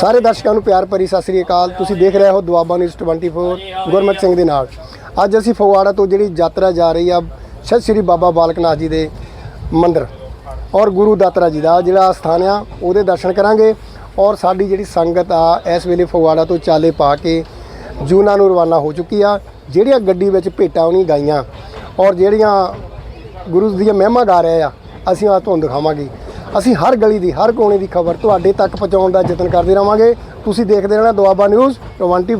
ਸਾਰੇ ਦਰਸ਼ਕਾਂ ਨੂੰ ਪਿਆਰ ਭਰੀ ਸਤਿ ਸ੍ਰੀ ਅਕਾਲ। ਤੁਸੀਂ ਦੇਖ ਰਹੇ ਹੋ ਦੁਆਬਾ ਨਿਊਜ਼ 24 ਗੁਰਮਤ ਸਿੰਘ ਦੇ ਨਾਲ। ਅੱਜ ਅਸੀਂ ਫਗਵਾੜਾ ਤੋਂ ਜਿਹੜੀ ਯਾਤਰਾ ਜਾ ਰਹੀ ਆ, ਸਤਿ ਸ੍ਰੀ ਬਾਬਾ ਬਾਲਕ ਨਾਥ ਜੀ ਦੇ ਮੰਦਿਰ ਔਰ ਗੁਰੂ ਦਾਤਰਾ ਜੀ ਦਾ। ਜਿਹੜਾ ਸਥਾਨ ਆ, ਉਹਦੇ ਦਰਸ਼ਨ ਕਰਾਂਗੇ ਔਰ ਸਾਡੀ ਜਿਹੜੀ ਸੰਗਤ ਆ, ਇਸ ਵੇਲੇ ਫਗਵਾੜਾ ਤੋਂ ਚਾਲੇ ਪਾ ਕੇ ਜੂਨਾ ਨੂੰ ਰਵਾਨਾ ਹੋ ਚੁੱਕੀ ਆ। ਜਿਹੜੀਆਂ ਗੱਡੀ ਵਿੱਚ ਭੇਟਾਂ ਉਹਨੀ ਗਾਈਆਂ ਔਰ ਜਿਹੜੀਆਂ ਗੁਰੂ ਦੀਆਂ ਮਹਿਮਾ ਗਾ ਰਹੇ ਆ, ਅਸੀਂ ਆ ਤੁਹਾਨੂੰ ਦਿਖਾਵਾਂਗੇ। ਅਸੀਂ ਹਰ ਗਲੀ ਦੀ, ਹਰ ਕੋਨੇ ਦੀ ਖਬਰ ਤੁਹਾਡੇ ਤੱਕ ਪਹੁੰਚਾਉਣ ਦਾ ਯਤਨ ਕਰਦੇ ਰਵਾਂਗੇ। ਤੁਸੀਂ ਦੇਖਦੇ ਰਹਿਣਾ ਦੁਆਬਾ ਨਿਊਜ਼ 24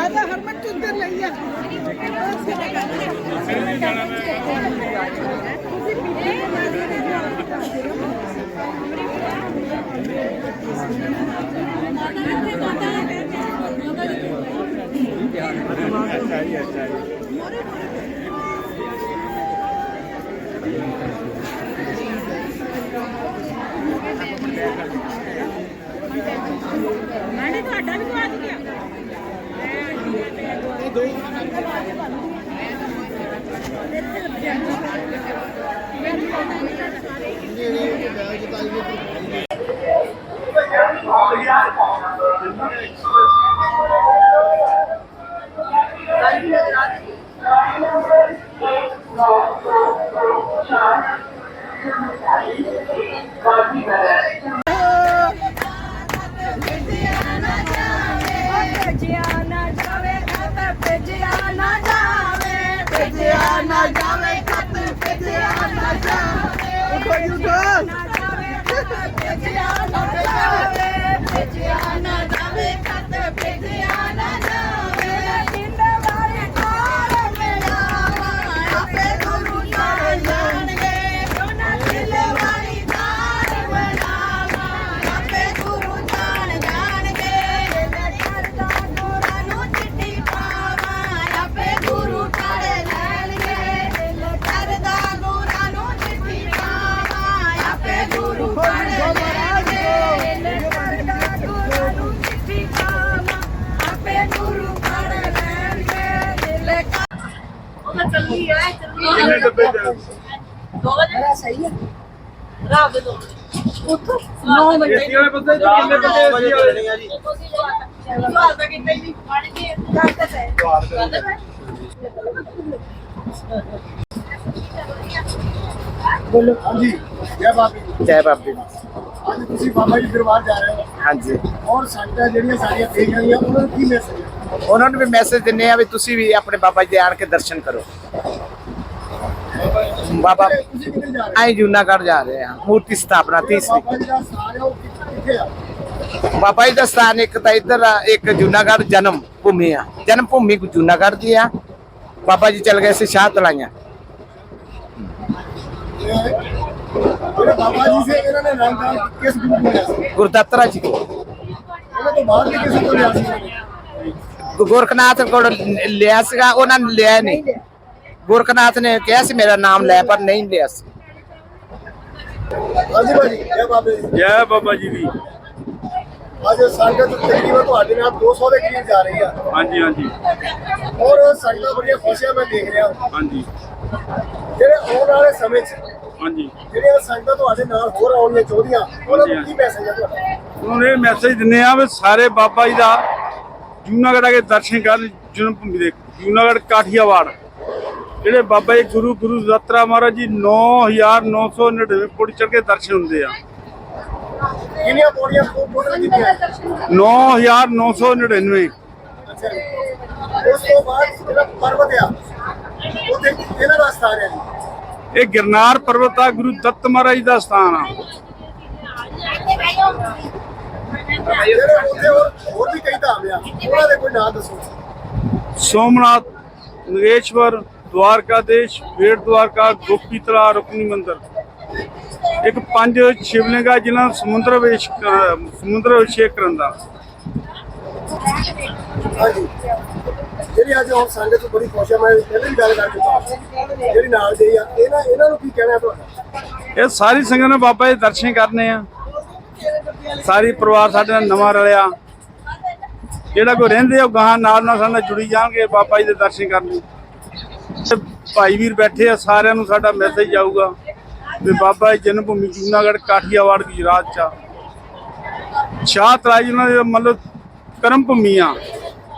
आधा हरमन तो ਆ। ਤਾਂ ਹਰਮਨ ਤੂੰ ਉੱਧਰ ਲਈ ਆ ਭੇਜਿਆ ਨਾ ਜਾਵੇ ਖਤ ਭੇਜਿਆ ਨਾ ਜਾਵੇ ਉਠੋ ਉਠੋ ਨਾ ਜਾਵੇ ਖਤ ਭੇਜਿਆ ਨਾ ਜਾਵੇ ਭੇਜਿਆ ਨਾ ਸਹੀ ਹੈ ਰਾਤ ਦੇ ਦੋ ਉੱਠੋ 9 ਵਜੇ। ਏਸੀ ਵਾਲੇ ਬੰਦੇ? ਚ ਕਿੰਨੇ ਬੰਦੇ ਏਸੀ ਵਾਲੇ ਤੁਸੀਂ ਜਵਾਬ ਤਾਂ ਕੀਤਾ ਹੀ। ਨਹੀਂ ਪਾਣੀ ਦੀ ਘੱਟ ਹੈ। ਕਰਦੇ ਪਏ ਹਾਂਜੀ। ਜੈ ਬਾਬੇ ਜੈ। ਬਾਬੇ। ਅੱਜ ਤੁਸੀਂ ਬਾਬਾ ਜੀ ਦਰਬਾਰ ਜਾ ਰਹੇ ਹੋ। ਹਾਂਜੀ। ਔਰ ਜਿਹੜੀਆਂ ਸਾਡੀਆਂ ਦੇਖ ਰਹੀਆਂ ਉਹਨਾਂ ਨੂੰ ਕੀ ਮੈਸੇਜ ਹੈ ਉਹਨਾਂ ਨੂੰ ਵੀ ਮੈਸੇਜ ਦਿੰਨੇ ਆ ਵੀ ਤੁਸੀਂ ਵੀ ਆਪਣੇ ਬਾਬਾ ਜੀ ਦੇ ਆਣ ਕੇ ਦਰਸ਼ਨ ਕਰੋ। ਬਾਬਾ ਤੁਸੀਂ ਕਿੱਥੇ ਜਾ ਰਹੇ ਆਈ ਜੂਨਾਗੜ੍ਹ ਜਾ ਰਹੇ ਆ ਮੂਰਤੀ ਸਥਾਪਨਾ ਤੀਸਰੀ ਬਾਬਾ ਜੀ ਦਾ ਸਥਾਨ ਇੱਕ ਤਾਂ ਇੱਧਰ ਆ, ਇੱਕ ਜੂਨਾਗੜ੍ਹ ਜਨਮ ਭੂਮੀ ਆ। ਜਨਮ ਭੂਮੀ ਜੂਨਾਗੜ੍ਹ ਦੀ ਆ। ਬਾਬਾ ਜੀ ਚਲ ਗਏ ਸੀ ਸ਼ਾਹ ਤਲਾਈਆਂ। ਬਾਬਾ ਜੀ ਸੇ ਇਹਨਾਂ ਨੇ ਨਾਮਦਾਨ ਕਿਸ ਗੁਰੂ ਨੂੰ ਲਿਆ ਸੀ ਗੁਰਦੱਤਰਾ ਜੀ। ਉਹਨਾਂ ਤੋਂ ਬਾਅਦ ਵੀ ਕਿਸੇ ਤੋਂ ਲਿਆ ਸੀ ਇਹਨਾਂ ਕੋਲ ਲਿਆ ਸੀਗਾ, ਉਹਨਾਂ ਨੇ ਲਿਆ ਨਹੀਂ। ਗੁਰਖਨਾਥ ਨੇ ਕਿਹਾ ਸੀ ਮੇਰਾ ਨਾਮ ਲੈ ਪਰ ਨਹੀਂ ਲਿਆ ਸੀ। ਹਾਂਜੀ ਭਾਜੀ ਜੈ ਬਾਬੇ ਜੀ। ਜੈ ਬਾਬਾ ਜੀ ਦੀ। ਅੱਜ ਸੰਗਤ ਤਕਰੀਬਨ ਤੁਹਾਡੇ ਨਾਲ 200 ਦੇ ਕਰੀਬ ਜਾ ਰਹੀ ਆ। ਹਾਂਜੀ ਹਾਂਜੀ। ਔਰ ਸੰਗਤਾਂ ਬੜੀਆਂ ਖੁਸ਼ੀਆਂ ਮੈਂ ਦੇਖ ਰਿਹਾ। ਹਾਂਜੀ। ਜਿਹੜੇ ਆਉਣ ਵਾਲੇ ਸਮੇਂ 'ਚ ਹਾਂਜੀ। ਜਿਹੜੀਆਂ ਸੰਗਤਾਂ ਤੁਹਾਡੇ ਨਾਲ ਹੋਰ ਆਉਣੀਆਂ ਚਾਹੁੰਦੀਆਂ ਉਹਨਾਂ ਨੂੰ ਕੀ ਮੈਸੇਜ ਹੈ ਤੁਹਾਡਾ? ਉਹਨਾਂ ਨੇ ਮੈਸੇਜ ਦਿੰਨੇ ਆ ਵੀ ਸਾਰੇ ਬਾਬਾ ਜੀ ਦਾ ਜੂਨਾਗੜ੍ਹ ਆ ਕੇ ਦਰਸ਼ਨ ਕਰਨ ਜਨਮ ਭੂਮੀ ਦੇ ਜੂਨਾਗੜ੍ਹ ਕਾਠੀਆਵਾੜ। ਜਿਹੜੇ ਬਾਬਾ ਜੀ ਗੁਰੂ ਗੁਰੂ ਦਤਰਾ ਮਹਾਰਾਜ ਜੀ 9999 ਪੁੜ ਚੜ ਕੇ ਦਰਸ਼ਨ ਹੁੰਦੇ ਆ। ਕਿੰਨੀਆਂ ਪੌੜੀਆਂ ਟੋਟਲ ਕੀਤੀਆਂ 9999 ਅੱਛਾ ਜੀ। ਉਸ ਤੋਂ ਬਾਅਦ ਜਿਹੜਾ ਪਰਬਤ ਆ ਇੱਥੇ ਇਹਨਾਂ ਦਾ ਸਥਾਨ ਹੈ ਜੀ? ਇਹ ਗਿਰਨਾਰ ਪਰਬਤ ਆ ਗੁਰੂ ਦੱਤ ਮਹਾਰਾਜ ਦਾ ਸਥਾਨ ਆ। ਹੋਰ ਹੋਰ ਵੀ ਕਈ ਧਾਮ ਆ ਉਹਨਾਂ ਦੇ ਕੋਈ ਨਾਂ ਦੱਸੋ। ਸੋਮਨਾਥ ਨਗੇਸ਼ਵਰ ਦਵਾਰਕਾਦੇਸ਼ ਬੇੜ ਦਵਾਰਕਾ ਗੋਪੀ ਤਲਾ ਰੁਕਨੀ ਮੰਦਰ ਇੱਕ ਪੰਜ ਸ਼ਿਵਲਿੰਗਾ ਜਿਨ੍ਹਾਂ ਨੂੰ ਸਮੁੰਦਰ ਵਿੱਚ ਸਮੁੰਦਰ ਅਭਿਸ਼ੇਕ ਕਰਨ ਦਾ ਹਾਂਜੀ ਜਿਹੜੀ ਅੱਜ ਹੁਣ ਸੰਗਤ ਬੜੀ ਖੁਸ਼ ਹੈ ਮੈਂ ਪਹਿਲਾਂ ਵੀ ਗੱਲ ਕਰ ਚੁੱਕਾ ਜਿਹੜੀ ਨਾਲ ਗਈ ਆ ਇਹਨਾਂ ਇਹਨਾਂ ਨੂੰ ਕੀ ਕਹਿਣਾ ਤੁਹਾਡਾ? ਇਹ ਸਾਰੀ ਸੰਗਤ ਨੇ ਬਾਬਾ ਦੇ ਦਰਸ਼ਨ ਕਰਨੇ ਆ। ਸਾਰੀ ਪਰਿਵਾਰ ਸਾਡੇ ਨਾਲ ਨਵਾਂ ਰਲਿਆ। ਜਿਹੜਾ ਕੋਈ ਰਹਿੰਦੇ ਆ ਉਹ ਗਾਹਾਂ ਨਾਲ ਨਾਲ ਸਾਡੇ ਨਾਲ ਜੁੜੀ ਜਾਣਗੇ ਬਾਬਾ ਜੀ ਦੇ ਦਰਸ਼ਨ ਕਰਨ ਲਈ। ਭਾਈ ਵੀਰ ਬੈਠੇ ਆ ਸਾਰਿਆਂ ਨੂੰ ਸਾਡਾ ਮੈਸੇਜ ਜਾਊਗਾ ਵੀ ਬਾਬਾ ਜੀ ਜਨਮ ਭੂਮੀ ਜੂਨਾਗੜ੍ਹ ਕਾਠੀਆਵਾੜ ਗੁਜਰਾਤ ਚ। ਸ਼ਾਹ ਤਰਾਜ ਉਹਨਾਂ ਦੇ ਮਤਲਬ ਕਰਮ ਭੂਮੀ ਆ।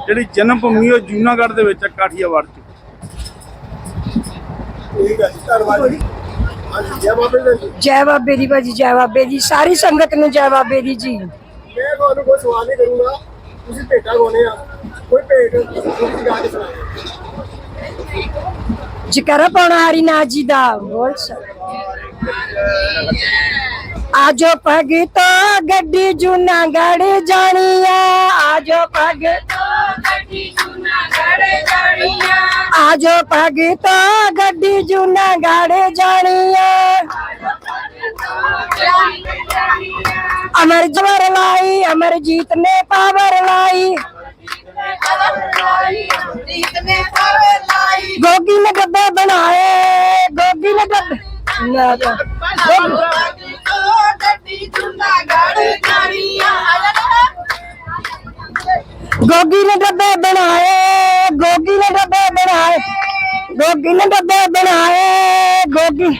ਜਿਹੜੀ ਜਨਮ ਭੂਮੀ ਉਹ ਜੂਨਾਗੜ੍ਹ ਦੇ ਵਿੱਚ ਆ ਕਾਠੀਆਵਾੜ ਚ। ਠੀਕ ਹੈ ਜੀ ਧੰਨਵਾਦ ਜੀ। ਹਾਂਜੀ ਜੈ ਬਾਬੇ ਜੀ। ਜੈ ਬਾਬੇ ਦੀ ਭਾਜੀ ਜੈ ਬਾਬੇ ਦੀ ਸਾਰੀ ਸੰਗਤ ਨੂੰ ਜੈ ਬਾਬੇ ਦੀ ਜੀ। ਮੈਂ ਤੁਹਾਨੂੰ ਕੋਈ ਸਵਾਲ ਨਹੀਂ ਕਰੂੰਗਾ। ਤੁਸੀਂ ਭੇਟਾ ਗਾਉਣੇ ਆ। ਕੋਈ ਭੇਟ ਤੁਸੀਂ ਗਾ ਕੇ ਸੁਣਾਓ। ਜਕਰਾ ਪਾਉਣਾ ਹਰੀ ਜੀ ਦਾ ਬੋਲ ਸਰ ਆਜੋ ਭਗਤੋ ਗੱਡੀ ਜੂਨਾਗੜ ਜਾਣੀਆ। ਆਜੋ ਭਗਤੋ ਆਜੋ ਭਗਤੋ ਗੱਡੀ ਜੂਨਾਗੜ ਜਾਣੀਆ। ਅਮਰ ਜਵਰ ਲਾਈ, ਅਮਰਜੀਤ ਨੇ ਪਾਵਰ ਲਾਈ। ਗੋਗੀ ਨੇ ਡੱਬੇ ਬਣਾਏ, ਗੋਗੀ ਨੇ ਡੱਬੇ ਨਾ ਤਾਂ ਗੋਗੀ ਨੇ ਡੱਬੇ ਬਣਾਏ, ਗੋਗੀ ਨੇ ਡੱਬੇ ਬਣਾਏ, ਗੋਗੀ ਨੇ ਡੱਬੇ ਬਣਾਏ, ਗੋਗੀ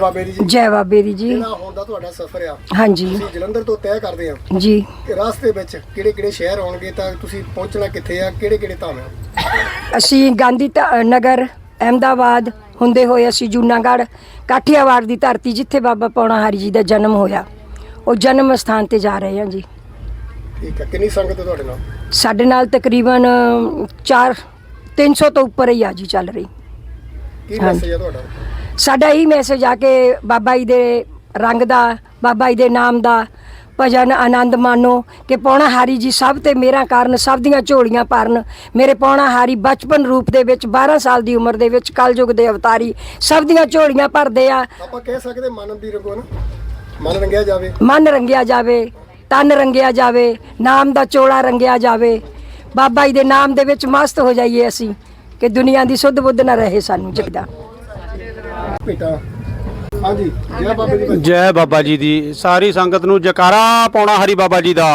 ਬਾਬੇ ਜੀ। ਜੈ ਬਾਬੇ ਦੀ ਜੀ। ਜਿਹੜਾ ਹੁਣ ਦਾ ਤੁਹਾਡਾ ਸਫ਼ਰ ਆ ਹਾਂਜੀ। ਤੁਸੀਂ ਜਲੰਧਰ ਤੋਂ ਤੈਅ ਕਰਦੇ ਆ। ਜੀ। ਤੇ ਰਸਤੇ ਵਿੱਚ ਕਿਹੜੇ ਕਿਹੜੇ ਸ਼ਹਿਰ ਆਉਣਗੇ ਤਾਂ ਤੁਸੀਂ ਪਹੁੰਚਣਾ ਕਿੱਥੇ ਆ ਕਿਹੜੇ ਕਿਹੜੇ ਧਾਮ ਆ? ਅਸੀਂ ਗਾਂਧੀ ਧ- ਨਗਰ ਅਹਿਮਦਾਬਾਦ ਹੁੰਦੇ ਹੋਏ ਅਸੀਂ ਜੂਨਾਗੜ੍ਹ ਕਾਠੀਆਵਾੜ ਦੀ ਧਰਤੀ ਜਿੱਥੇ ਬਾਬਾ ਪੌਣਾ ਹਰੀ ਜੀ ਦਾ ਜਨਮ ਹੋਇਆ। ਉਹ ਜਨਮ ਸਥਾਨ ਤੇ ਜਾ ਰਹੇ ਹਾਂ ਜੀ। ਠੀਕ ਹੈ ਕਿੰਨੀ ਸੰਗਤ ਹੈ ਤੁਹਾਡੇ ਨਾਲ? ਸਾਡੇ ਨਾਲ ਤਕਰੀਬਨ 4 300 ਤੋਂ ਉੱਪਰ ਹੀ ਆ ਜੀ ਚੱਲ ਰਹੀ। ਕੀ ਹਾਂਜੀ। ਮੈਸੇਜ ਆ ਤੁਹਾਡਾ? ਸਾਡਾ ਇਹ ਮੈਸੇਜ ਆ ਕਿ ਬਾਬਾ ਜੀ ਦੇ ਰੰਗ ਦਾ ਬਾਬਾ ਜੀ ਦੇ ਨਾਮ ਦਾ ਭਜਨ ਆਨੰਦ ਮਾਨੋ ਕਿ ਪੌਣਾ ਹਾਰੀ ਜੀ ਸਭ ਤੇ ਮੇਰਾ ਕਾਰਨ ਸਭ ਦੀਆਂ ਝੋਲੀਆਂ ਭਰਨ। ਮੇਰੇ ਪੌਣਾ ਹਾਰੀ ਬਚਪਨ ਰੂਪ ਦੇ ਵਿੱਚ 12 ਸਾਲ ਦੀ ਉਮਰ ਦੇ ਵਿੱਚ ਕਲਯੁਗ ਦੇ ਅਵਤਾਰੀ ਸਭ ਦੀਆਂ ਝੋਲੀਆਂ ਭਰਦੇ ਆ। ਆਪਾਂ ਕਹਿ ਸਕਦੇ ਮਨ ਦੀ ਰੰਗੋ ਨਾ ਮਨ ਰੰਗਿਆ ਜਾਵੇ। ਮਨ ਰੰਗਿਆ ਜਾਵੇ ਤਨ ਰੰਗਿਆ ਜਾਵੇ ਨਾਮ ਦਾ ਚੋਲਾ ਰੰਗਿਆ ਜਾਵੇ। ਬਾਬਾ ਜੀ ਦੇ ਨਾਮ ਦੇ ਵਿੱਚ ਮਸਤ ਹੋ ਜਾਈਏ ਅਸੀਂ ਕਿ ਦੁਨੀਆ ਦੀ ਸੁੱਧ ਬੁੱਧ ਨਾ ਰਹੇ ਸਾਨੂੰ ਜਿੱਦਾਂ ਭੇਟਾ। ਹਾਂਜੀ ਜੈ ਬਾਬੇ ਜੈ। ਬਾਬਾ ਜੀ ਦੀ। ਸਾਰੀ ਸੰਗਤ ਨੂੰ ਜਕਾਰਾ ਪਾਉਣਾ ਹਰੀ ਬਾਬਾ ਜੀ ਦਾ।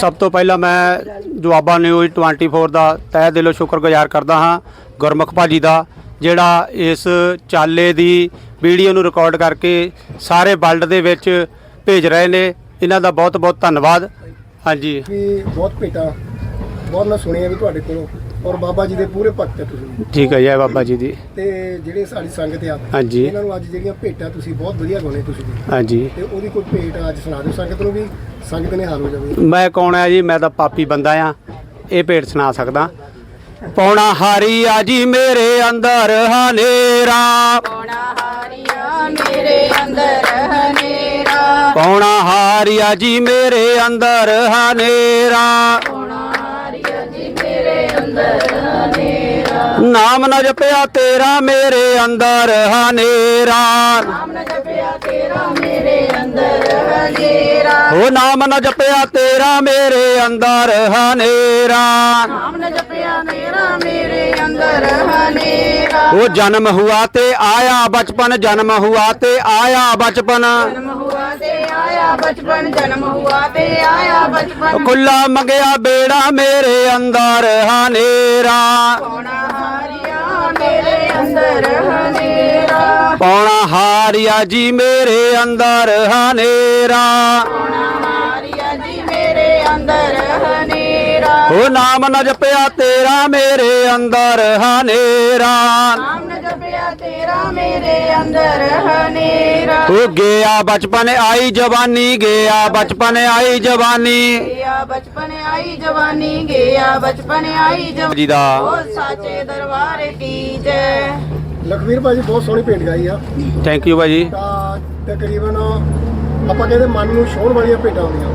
ਸਭ ਤੋਂ ਪਹਿਲਾਂ ਮੈਂ ਦੁਆਬਾ ਨਿਊਜ਼ 24 ਦਾ ਤਹਿ ਦਿਲੋਂ ਸ਼ੁਕਰਗੁਜ਼ਾਰ ਕਰਦਾ ਹਾਂ ਗੁਰਮੁਖ ਭਾਜੀ ਦਾ ਜਿਹੜਾ ਇਸ ਚਾਲੇ ਦੀ ਵੀਡੀਓ ਨੂੰ ਰਿਕਾਰਡ ਕਰਕੇ ਸਾਰੇ ਵਰਲਡ ਦੇ ਵਿੱਚ ਭੇਜ ਰਹੇ ਨੇ। ਇਹਨਾਂ ਦਾ ਬਹੁਤ ਬਹੁਤ ਧੰਨਵਾਦ। ਹਾਂਜੀ। ਵੀ ਬਹੁਤ ਭੇਟਾ। ਬਹੁਤ ਮੈਂ ਸੁਣਿਆ ਵੀ ਤੁਹਾਡੇ ਕੋਲੋਂ। ਔਰ ਬਾਬਾ ਜੀ ਦੇ ਪੂਰੇ ਭਗਤ ਹੈ ਤੁਸੀਂ। ਠੀਕ ਹੈ ਜੈ ਬਾਬਾ ਜੀ ਦੀ। ਤੇ ਜਿਹੜੇ ਸਾਡੀ ਸੰਗਤ ਆ ਹਾਂਜੀ। ਇਹਨਾਂ ਨੂੰ ਅੱਜ ਜਿਹੜੀਆਂ ਭੇਟਾਂ ਤੁਸੀਂ ਬਹੁਤ ਵਧੀਆ ਗਾਉਣੇ ਤੁਸੀਂ। ਹਾਂਜੀ। ਤੇ ਉਹਦੀ ਕੋਈ ਭੇਟ ਅੱਜ ਸੁਣਾ ਦਿਓ ਸੰਗਤ ਨੂੰ ਵੀ ਸੰਗਤ ਨੇ ਹਾਰ ਹੋ ਜਾਵੇ। ਮੈਂ ਕੌਣ ਆ ਜੀ? ਮੈਂ ਤਾਂ ਪਾਪੀ ਬੰਦਾ ਆ। ਇਹ ਭੇਟ ਸੁਣਾ ਸਕਦਾ। ਪੌਣਾ ਹਾਰੀ ਆ ਜੀ ਮੇਰੇ ਅੰਦਰ ਹਨੇਰਾ। ਪੌਣਾ ਹਾਰੀਆ ਜੀ ਮੇਰੇ ਅੰਦਰ ਹਨੇਰਾ। ਨਾਮ ਨਾ ਜਪਿਆ ਤੇਰਾ ਮੇਰੇ ਅੰਦਰ ਹਨੇਰਾ। ਨਾਮ ਨਾ ਜਪਿਆ ਤੇਰਾ ਮੇਰੇ ਅੰਦਰ ਹਨੇਰਾ ਉਹ ਨਾਮ ਨਾ ਜਪਿਆ ਤੇਰਾ ਮੇਰੇ ਅੰਦਰ ਹਨੇਰਾ। ਉਹ ਜਨਮ ਹੁਆ ਤੇ ਆਇਆ ਬਚਪਨ, ਜਨਮ ਹੁਆ ਤੇ ਆਇਆ ਬਚਪਨ। ਆਇਆ ਖੁੱਲਾ ਮੰਗਿਆ ਬੇੜਾ ਮੇਰੇ ਅੰਦਰ ਹਨੇਰਾ। ਪੌਣਾ ਹਾਰਿਆ ਜੀ ਮੇਰੇ ਅੰਦਰ ਹਨੇਰਾ। ਪੌਣਾ ਹਾਰੀਆ ਜੀ ਮੇਰੇ ਅੰਦਰ ਓ ਨਾਮ ਨਾ ਜਪਿਆ ਤੇਰਾ ਮੇਰੇ ਅੰਦਰ ਹਨੇਰਾ। ਨਾਮ ਨ ਜਪਿਆ ਤੇਰਾ ਮੇਰੇ ਅੰਦਰ ਹਨੇਰਾ। ਓ ਗਿਆ ਬਚਪਨ ਆਈ ਜਵਾਨੀ ਗਿਆ ਬਚਪਨ ਆਈ ਜਵਾਨੀ। ਗਿਆ ਬਚਪਨ ਆਈ ਜਵਾਨੀ ਗਿਆ ਬਚਪਨ ਆਈ ਜਵਾਨੀ। ਜੀ ਦਾ। ਓ ਸਾਚੇ ਦਰਬਾਰ ਕੀ ਜੈ। ਲਖਵੀਰ ਭਾਜੀ ਬਹੁਤ ਸੋਹਣੀ ਭੇਟ ਗਾਈ ਆ। ਥੈਂਕ ਯੂ ਭਾਜੀ। ਤਾਂ ਤਕਰੀਬਨ ਆਪਾਂ ਕਹਿੰਦੇ ਮਨ ਨੂੰ ਛੋਹਣ ਵਾਲੀਆਂ ਭੇਟਾਂ ਹੁੰਦੀਆਂ।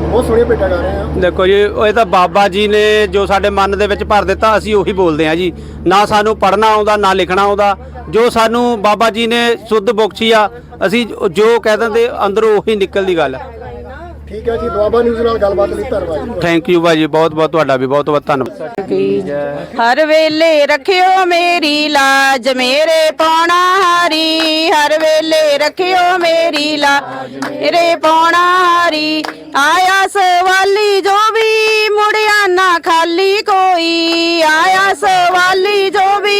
ਬਹੁਤ ਸੋਹਣੀਆਂ ਭੇਟਾਂ ਗਾ ਰਹੇ ਆ। ਦੇਖੋ ਜੀ, ਇਹ ਤਾਂ ਬਾਬਾ ਜੀ ਨੇ ਜੋ ਸਾਡੇ ਮਨ ਦੇ ਵਿੱਚ ਭਰ ਦਿੱਤਾ, ਅਸੀਂ ਉਹੀ ਬੋਲਦੇ ਹਾਂ ਜੀ। ਨਾ ਸਾਨੂੰ ਪੜ੍ਹਨਾ ਆਉਂਦਾ, ਨਾ ਲਿਖਣਾ ਆਉਂਦਾ। ਜੋ ਸਾਨੂੰ ਬਾਬਾ ਜੀ ਨੇ ਸੁੱਧ ਬਖਸ਼ੀ ਆ, ਅਸੀਂ ਜੋ ਕਹਿ ਦਿੰਦੇ, ਅੰਦਰੋਂ ਉਹੀ ਨਿਕਲਦੀ ਗੱਲ ਠੀਕ ਹੈ ਜੀ ਦੁਆਬਾ ਨਿਊਜ਼ ਨਾਲ ਗੱਲਬਾਤ ਲਈ ਧੰਨਵਾਦ ਜੀ। ਥੈਂਕ ਯੂ ਭਾਜੀ ਬਹੁਤ ਬਹੁਤ ਤੁਹਾਡਾ ਵੀ ਬਹੁਤ ਬਹੁਤ ਧੰਨਵਾਦ। ਹਰ ਵੇਲੇ ਰੱਖਿਓ ਮੇਰੀ ਲਾਜ ਮੇਰੇ ਪੌਣਾ ਹਾਰੀ। ਹਰ ਵੇਲੇ ਰੱਖਿਓ ਮੇਰੀ ਲਾਜ ਮੇਰੇ ਪੌਣਾ ਹਾਰੀ। ਆਇਆ ਸਵਾਲੀ ਜੋ ਵੀ ਮੁੜਿਆ ਨਾ ਖਾਲੀ ਕੋਈ। ਆਇਆ ਸਵਾਲੀ ਜੋ ਵੀ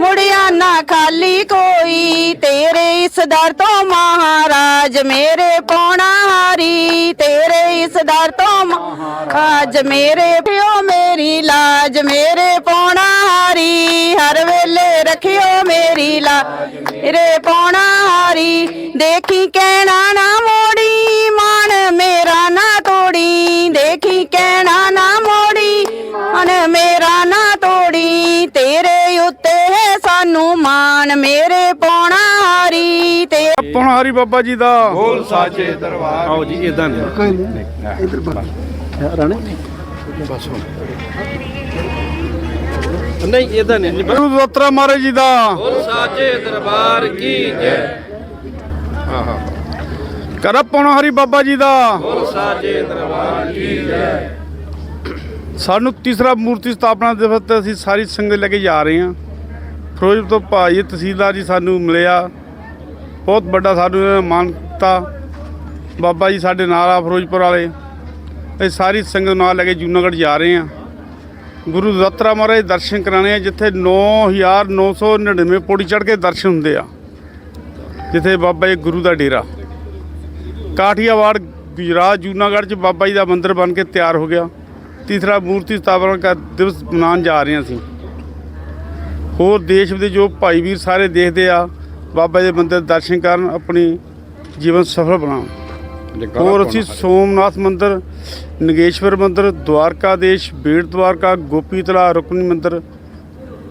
ਮੁੜਿਆ ਨਾ ਖਾਲੀ ਕੋਈ। ਤੇਰੇ ਇਸ ਦਰ ਤੋਂ ਮਹਾਰਾਜ ਮੇਰੇ ਪੌਣਾ ਹਾਰੀ। ਤੇਰੇ ਇਸ ਦਰ ਤੋਂ ਮਹਾਰਾਜ ਮੇਰੇ ਪਿਓ ਮੇਰੀ ਲਾਜ ਮੇਰੇ ਪੌਣਾ ਹਾਰੀ ਹਰ ਵੇਲੇ ਰੱਖਿਓ ਮੇਰੀ ਲਾਜ ਮੇਰੇ ਪੌਣਾ ਹਾਰੀ ਦੇਖੀ ਕਹਿਣਾ ਨਾ ਮੋੜੀ ਮਾਨ ਪਣਹਾਰੀ ਬਾਬਾ ਜੀ ਦਾ। ਬੋਲ ਸਾਚੇ ਦਰਬਾਰ। ਆਓ ਜੀ ਇਦਾਂ ਨਹੀਂ। ਨਹੀਂ ਇਦਾਂ ਨਹੀਂ ਗੁਰੂ ਦਤਰਾ ਮਹਾਰਾਜ ਜੀ ਦਾ। ਬੋਲ ਸਾਚੇ ਦਰਬਾਰ ਕੀ ਜੈ। ਆਹਾ ਕਰ ਪਣਹਾਰੀ ਬਾਬਾ ਜੀ ਦਾ। ਬੋਲ ਸਾਚੇ ਦਰਬਾਰ ਕੀ ਜੈ। ਸਾਨੂੰ ਤੀਸਰਾ ਮੂਰਤੀ ਸਥਾਪਨਾ ਦਿਵਸ ਤੇ ਅਸੀਂ ਸਾਰੀ ਸੰਗਤ ਲੈ ਕੇ ਜਾ ਰਹੇ ਹਾਂ। ਫਿਰੋਜ਼ਪੁਰ ਤੋਂ ਭਾਈ ਤਹਿਸੀਲਦਾਰ ਜੀ ਸਾਨੂੰ ਮਿਲਿਆ। ਬਹੁਤ ਵੱਡਾ ਸਾਨੂੰ ਇਹਨਾਂ ਨੇ ਮਾਣ ਕੀਤਾ ਬਾਬਾ ਜੀ ਸਾਡੇ ਨਾਲ ਆ, ਫਿਰੋਜ਼ਪੁਰ ਵਾਲੇ। ਇਹ ਸਾਰੀ ਸੰਗਤ ਨਾਲ ਲੈ ਕੇ ਜੂਨਾਗੜ੍ਹ ਜਾ ਰਹੇ ਆ ਗੁਰੂ ਦਤਰਾ ਮਹਾਰਾਜ ਦਰਸ਼ਨ ਕਰਾਣੇ ਆ, ਜਿੱਥੇ 9999 ਪੌੜੀ ਚੜ੍ਹ ਕੇ ਦਰਸ਼ਨ ਹੁੰਦੇ ਆ। ਜਿੱਥੇ ਬਾਬਾ ਜੀ ਗੁਰੂ ਦਾ ਡੇਰਾ। ਕਾਠੀਆਵਾੜ ਗੁਜਰਾਤ, ਜੂਨਾਗੜ੍ਹ 'ਚ ਬਾਬਾ ਜੀ ਦਾ ਮੰਦਿਰ ਬਣ ਕੇ ਤਿਆਰ ਹੋ ਗਿਆ। ਤੀਸਰਾ ਮੂਰਤੀ ਸਥਾਪਨਾ ਦਾ ਦਿਵਸ ਮਨਾਉਣ ਜਾ ਰਹੇ ਹਾਂ ਅਸੀਂ। ਹੋਰ ਦੇਸ਼ ਦੇ ਜੋ ਭਾਈ ਵੀਰ ਸਾਰੇ ਦੇਖਦੇ ਆ ਬਾਬਾ ਜੀ ਦੇ ਮੰਦਿਰ ਦਰਸ਼ਨ ਕਰਨ ਆਪਣੀ ਜੀਵਨ ਸਫਲ ਬਣਾਉਣ। ਹੋਰ ਅਸੀਂ ਸੋਮਨਾਥ ਮੰਦਿਰ ਨਗੇਸ਼ਵਰ ਮੰਦਿਰ ਦਵਾਰਕਾਦੇਸ਼ ਬੇੜ ਦਵਾਰਕਾ ਗੋਪੀ ਤਲਾ ਰੁਕਨੀ ਮੰਦਿਰ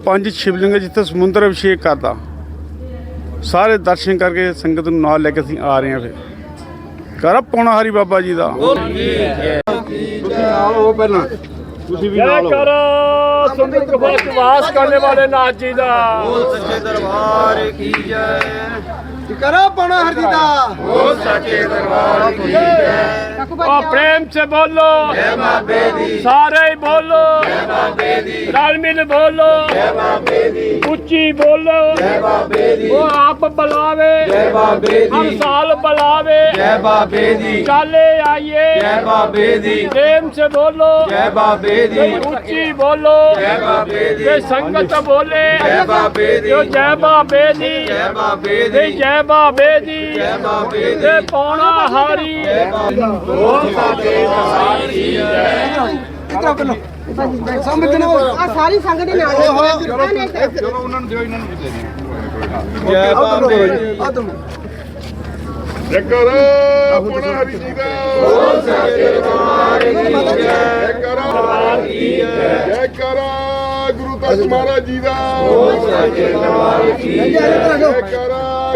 ਪੰਜ ਸ਼ਿਵਲਿੰਗ ਹੈ ਜਿੱਥੇ ਸਮੁੰਦਰ ਅਭਿਸ਼ੇਕ ਕਰਦਾ ਸਾਰੇ ਦਰਸ਼ਨ ਕਰਕੇ ਸੰਗਤ ਨੂੰ ਨਾਲ ਲੈ ਕੇ ਅਸੀਂ ਆ ਰਹੇ ਹਾਂ ਫਿਰ। ਕਰ ਪੌਣਾ ਹਰੀ ਬਾਬਾ ਜੀ ਦਾ। ਜੈ ਕਰ ਸੁੰਦਰ ਪ੍ਰਭਾਤ ਵਾਸ ਕਰਨੇ ਵਾਲੇ ਨਾਥ ਜੀ ਦਾ। ਜਕਰਾ ਪਾਣਾ ਹਰਜੀ ਦਾ ਹੋ ਸਕੇ ਦਰਬਾਰ ਕੀ ਹੈ ਉਹ ਪ੍ਰੇਮ ਸੇ ਬੋਲੋ ਜੈ ਬਾਬੇ ਦੀ ਸਾਰੇ ਬੋਲੋ ਜੈ ਬਾਬੇ ਦੀ ਰਲ ਮਿਲ ਬੋਲੋ ਜੈ ਬਾਬੇ ਦੀ ਉੱਚੀ ਬੋਲੋ ਜੈ ਬਾਬੇ ਦੀ ਉਹ ਆਪ ਬੁਲਾਵੇ ਜੈ ਬਾਬੇ ਦੀ ਹਰ ਸਾਲ ਬੁਲਾਵੇ ਜੈ ਬਾਬੇ ਦੀ ਚਾਲੇ ਆਈਏ ਜੈ ਬਾਬੇ ਦੀ ਪ੍ਰੇਮ ਸੇ ਬੋਲੋ ਜੈ ਬਾਬੇ ਦੀ ਉੱਚੀ ਬੋਲੋ ਜੈ ਬਾਬੇ ਦੀ ਤੇ ਸੰਗਤ ਬੋਲੇ ਜੈ ਬਾਬੇ ਦੀ ਜੈ ਬਾਬੇ ਦੀ ਜੈ ਬਾਬੇ ਦੀ ਜੈ ਬਾਬੇ ਦੀ ਜੈ ਬਾਬੇ ਦੀ ਤੇ ਪੌਣਾ ਹਾਰੀ। ਆ ਸਾਰੀ ਸੰਗਤ ਦੇ ਨਾਲ ਜੈ ਬਾਬੇ ਜੈਕਾਰਾ ਆਪਣਾ ਹਰੀ ਜੀ ਦਾ। ਬੋਲ ਦਰਬਾਰ ਕੀ ਜੈ ਦਰਬਾਰ ਕੀ ਜੈਕਾਰਾ ਗੁਰੂ ਤਖਤ ਮਹਾਰਾਜ ਜੀ ਦਾ। ਬੋਲ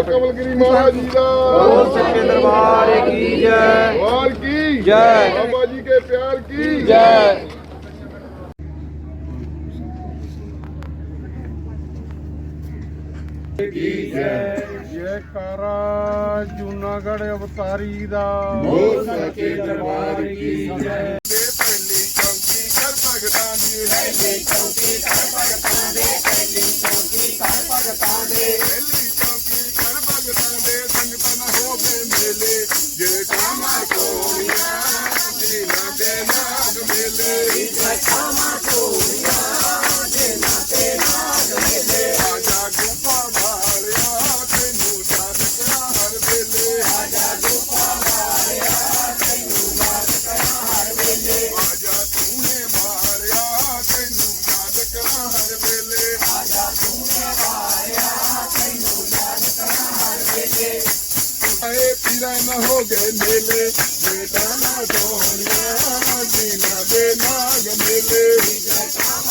ਕਮਲਗਿਰੀ ਮਹਾਰਾਜ ਜੀ ਦਾ। ਬੋਲ ਸੱਚੇ ਦਰਬਾਰ ਕੀ ਜੈ। ਵਾਰ ਕੀ? ਜੈ। ਬਾਬਾ ਜੀ ਕੇ ਪਿਆਰ ਕੀ? ਜੈ। ਜੈਕਾਰਾ ਜੂਨਾਗੜ੍ਹ ਅਵਤਾਰੀ ਦਾ। ਦੇ ਪਹਿਲੀ ਚੌਂਕੀ ਦਿਨ ਮੇਲੇ ਬੇਟਾ ਨਾ ਸੋਹਣਿਆ ਜੀਨਾ ਦੇ ਨਾਗ ਮੇਲੇ। ਆਜਾ